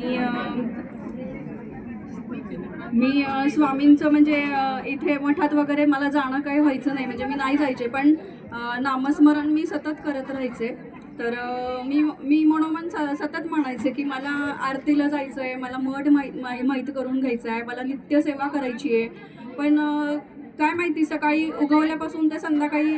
मी मी स्वामींचं म्हणजे इथे मठात वगैरे मला जाणं काही व्हायचं नाही. म्हणजे मी नाही जायचे पण नामस्मरण मी सतत करत राहायचे. तर मी मी मनोमन स- सतत म्हणायचे की मला आरतीला जायचं आहे मला मठ माहीत माहीत करून घ्यायचं आहे मला नित्यसेवा करायची आहे. पण काय माहिती सकाळी उगवल्यापासून ते संध्याकाळी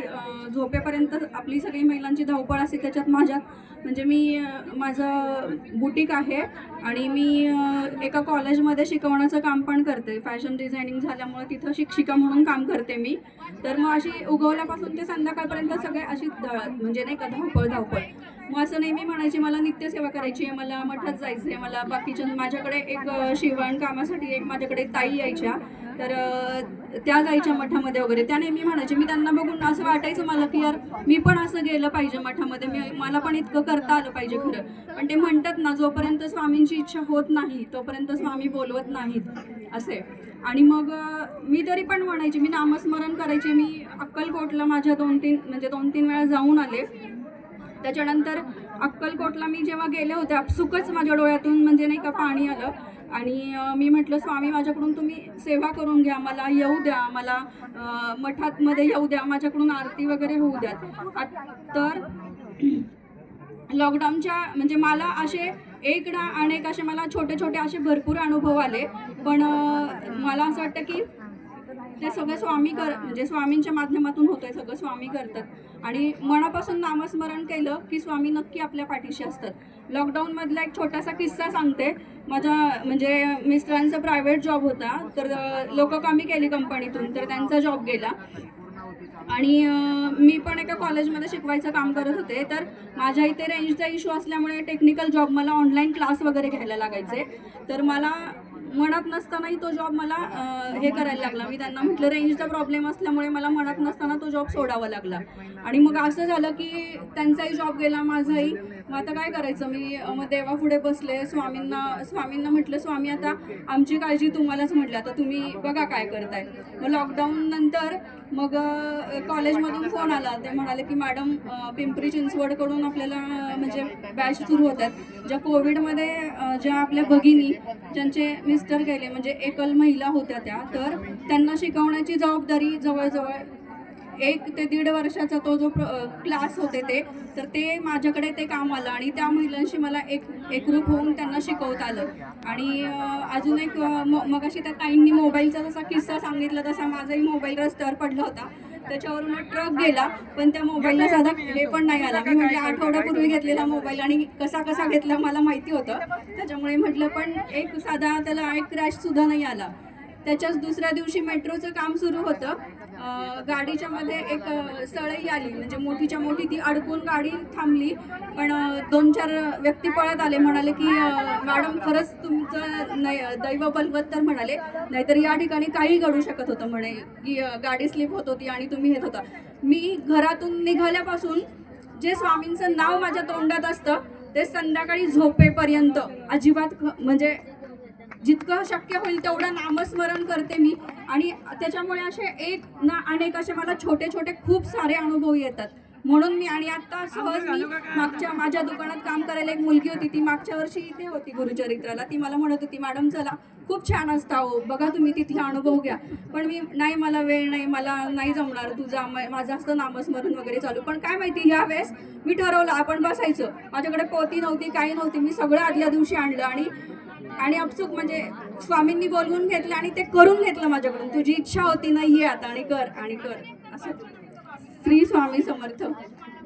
झोपेपर्यंत आपली सगळी महिलांची धावपळ असते त्याच्यात माझ्यात म्हणजे मी माझं बुटीक आहे आणि मी एका कॉलेजमध्ये शिकवण्याचं काम पण करते. फॅशन डिझायनिंग झाल्यामुळे तिथं शिक्षिका म्हणून काम करते मी. तर मग अशी उगवल्यापासून ते संध्याकाळपर्यंत सगळे अशी म्हणजे नाही का धावपळ धावपळ. मग असं नेहमी म्हणायची मला नित्यसेवा करायची आहे मला मठात जायचं आहे मला बाकीच्या माझ्याकडे एक शिवण कामासाठी एक माझ्याकडे ताई यायच्या. तर त्या जायच्या मठामध्ये वगैरे. त्या नेहमी म्हणायचे मी त्यांना बघून असं वाटायचं मला की यार मी पण असं गेलं पाहिजे मठामध्ये. मी मला पण इतकं करता आलं पाहिजे खरं. पण ते म्हणतात ना जोपर्यंत स्वामींची इच्छा होत नाही तोपर्यंत स्वामी बोलवत नाहीत. असे. आणि मग मी तरी पण म्हणायचे मी नामस्मरण करायचे. मी अक्कलकोटला माझ्या दोन तीन म्हणजे दोन तीन वेळा जाऊन आले. त्याच्यानंतर अक्कलकोटला मी जेव्हा गेले होते आपसुकच माझ्या डोळ्यातून म्हणजे नाही का पाणी आलं. आणि मी म्हटलं स्वामी माझ्याकडून तुम्ही सेवा करून घ्या. मला येऊ द्या. मला मठातमध्ये येऊ द्या. माझ्याकडून आरती वगैरे होऊ द्या तर लॉकडाऊनच्या म्हणजे मला असे एक ना अनेक असे मला छोटे छोटे असे भरपूर अनुभव आले. पण मला असं वाटतं की ते सगळं स्वामी कर म्हणजे स्वामींच्या माध्यमातून होतंय सगळं स्वामी करतात. आणि मनापासून नामस्मरण केलं की स्वामी नक्की आपल्या पाठीशी असतात. लॉकडाऊनमधला एक छोटासा किस्सा सांगते. माझ्या म्हणजे मिस्टरांचा प्रायव्हेट जॉब होता. तर लोक कमी केली कंपनीतून तर त्यांचा जॉब गेला. आणि मी पण एका कॉलेजमध्ये शिकवायचं काम करत होते. तर माझ्या इथे रेंजचा इश्यू असल्यामुळे टेक्निकल जॉब मला ऑनलाईन क्लास वगैरे घ्यायला लागायचे. तर मला मनात नसतानाही तो जॉब मला हे करायला लागला. मी त्यांना म्हटलं रेंजचा प्रॉब्लेम असल्यामुळे मला मनात नसताना तो जॉब सोडावा लागला. आणि मग असं झालं की त्यांचाही जॉब गेला माझाही. मग आता काय करायचं? मी मग देवापुढे बसले. स्वामींना स्वामींना म्हटलं स्वामी आता आमची काळजी तुम्हालाच म्हटलं. आता तुम्ही बघा काय करताय. मग लॉकडाऊन नंतर मग कॉलेजमधून फोन आला. ते म्हणाले की मॅडम पिंपरी चिंचवडकडून आपल्याला म्हणजे बॅच सुरू होतात ज्या कोविडमध्ये ज्या आपल्या भगिनी ज्यांचे मिस्टर गेले म्हणजे एकल महिला होत्या त्या तर त्यांना शिकवण्याची जबाबदारी जवळजवळ एक ते दीड वर्षाचा तो जो क्लास होते ते तर ते माझ्याकडे ते काम आलं आणि त्या महिलांशी मला एक एकरूप होऊन त्यांना शिकवता आलं. आणि अजून एक मग अशी मगाशी त्या ताईंनी मोबाईलचा जसा किस्सा सांगितला तसा माझाही मोबाईल रस्त्यावर पडला होता. त्याच्यावरून ट्रक गेला पण त्या मोबाईलला साधा हे पण नाही आला. मी म्हटलं आठवड्यापूर्वी घेतलेला मोबाईल आणि कसा कसा घेतला मला माहिती होतं. त्याच्यामुळे म्हटलं पण एक साधा त्याला एक क्रॅश सुद्धा नाही आला. त्याच्याच दुसऱ्या दिवशी मेट्रोचं काम सुरू होतं. गाडीच्या मध्ये एक सळई आली. म्हणजे मोठीच्या मोठी ती अडकून गाडी थांबली. पण दोन चार व्यक्ती पळत आले. म्हणाले की मॅडम खरंच तुमचं नाही दैव बलवत तर म्हणाले. नाहीतर या ठिकाणी काही घडू शकत होतं म्हणे. की गाडी स्लिप होत होती आणि तुम्ही येत होता. मी घरातून निघाल्यापासून जे स्वामींचं नाव माझ्या तोंडात असतं ते संध्याकाळी झोपेपर्यंत अजिबात म्हणजे जितकं शक्य होईल तेवढं नामस्मरण करते मी. आणि त्याच्यामुळे असे एक ना अनेक असे मला छोटे छोटे खूप सारे अनुभव येतात. म्हणून मी आणि आता सहज मी मागच्या माझ्या दुकानात काम करायला एक मुलगी होती ती मागच्या वर्षी इथे होती गुरुचरित्राला. ती मला म्हणत होती मॅडम चला खूप छान असता हो बघा तुम्ही तिथला अनुभव घ्या. पण मी नाही मला वेळ नाही मला नाही जमणार तुझा माझं असतं नामस्मरण वगैरे चालू. पण काय माहिती ह्या वेळेस मी ठरवलं आपण बसायचं. माझ्याकडे पोती नव्हती काही नव्हती मी सगळं आदल्या दिवशी आणलं आणि आणि अपचूक म्हणजे स्वामींनी बोलवून घेतलं आणि ते करून घेतलं माझ्याकडून. तुझी इच्छा होती ना ये आता आणि कर आणि कर. असं श्री स्वामी समर्थ.